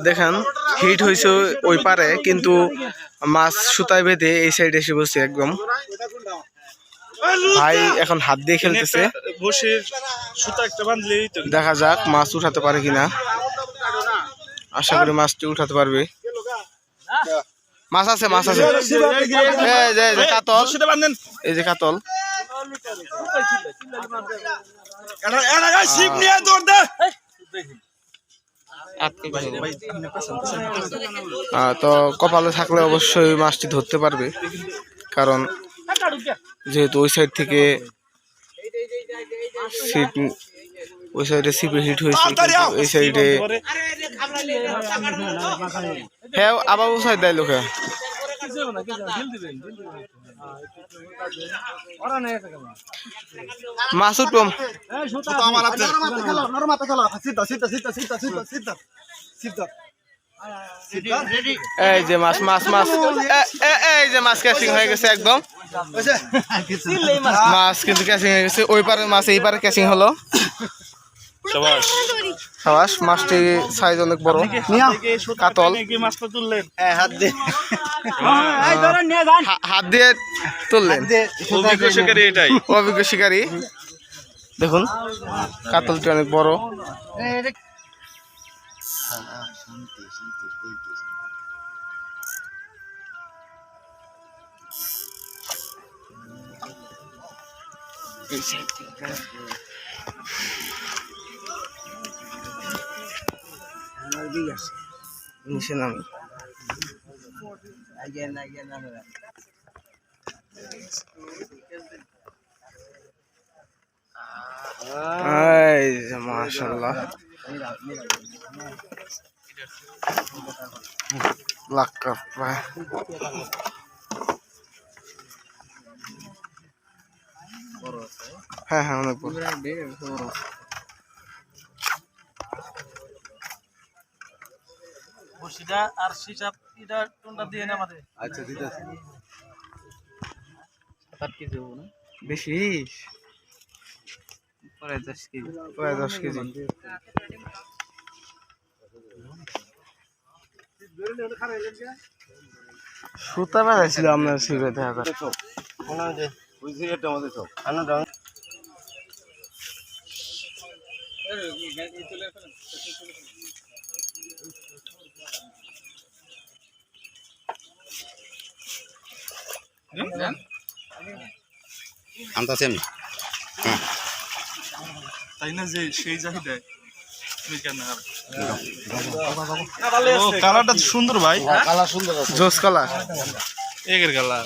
দেখেন হিট হয়েছে ওই পারে কিন্তু মাছ সুতায় বেঁধে এই সাইডে এসে বসছে একদম। ভাই এখন হাত দিয়ে খেলতেছে। বসে সুতা একটা বাঁধলেই তো দেখা যাক মাছ উঠাতে পারে কিনা। আশা করি মাছটি উঠাতে পারবে। মাছ আছে মাছ আছে। এই যে কাতল। এই যে কাতল। শিব নিয়ে দৌড় দে। আহ, তো কপালে থাকলে অবশ্যই মাছটি ধরতে পারবে। কারণ যেহেতু ওই সাইড থেকে সিট ওই সাইডে সিপে হিট হয়েছে এই সাইডে হ্যাঁ আবার ও সাইড দেয় লোকে। মাছ উঠবো আমার হাতে। এই যে মাছ মাছ মাছ। এ- এ- এই যে মাছ ক্যাচিং হয়ে গেছে একদম। মাছ কিন্তু ক্যাচিং হয়ে গেছে। ওই পারে মাছ এই পারে ক্যাচিং হলো। সবাস। সাবাস মাছটি সাইজ অনেক বড়। কাতল। মাছটা তুললেন? হা- হাত দিয়ে। তুললেন। অভিজ্ঞ শিকারী এটাই। অভিজ্ঞ শিকারী। দেখুন কাতলটি অনেক বড়। নিচে নামি। এই যে মাশাল্লাহ লাক্কা প্রায় হ্যাঁ হ্যাঁ অনেক বড় বসিটা আর সিসাপ এটা কোনটা দিয়ে না আমাদের আচ্ছা ঠিক আছে সাত কেজি হব না বেশি পরে দশ কেজি প্রায় দশ কেজি সুতা বেড়াইছিল আপনার শিখে দেখা যায় সেম আমি তাই না যে সেই চাহিদায়? কালারটা সুন্দর ভাই। ও কালারটা সুন্দর ভাই জোস কালার। এগের কালার।